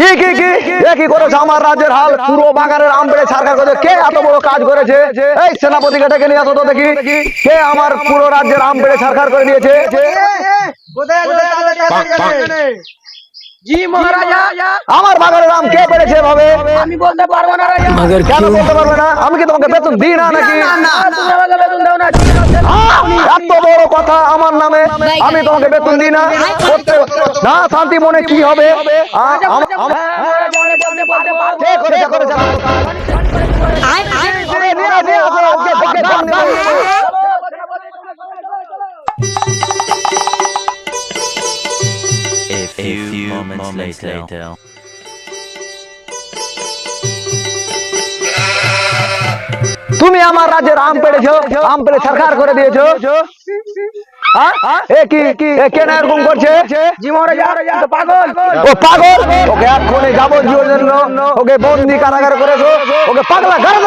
কি কি কি? এ কি করেছে আমার রাজ্যের হাল পুরো বাগানের আম পেড়ে সরকার করে কে এত বড় কাজ করেছে? এই সেনাপতিকে ডেকে নিয়ে আসো তো দেখি। কে আমার পুরো রাজ্যের আম পেড়ে সরকার করে দিয়েছে? আমার বাগানের আম কে এভাবে? আমি বলতে পারব না কেন বলতে পারবে না? আমি কি তোমাকে বেতন দিই না নাকি? এত কথা আমার নামে আমি তোমাকে বেতন দিই না না শান্তি মনে কি হবে আ, আম- আম- হ্যাঁ, তুমি আমার রাজ্যের আম পেড়েছো আম পেড়ে সরকার করে দিয়েছ। পাগল। ওকে বন্দি কারাগার করেছ ওকে পাগলা গাড়ি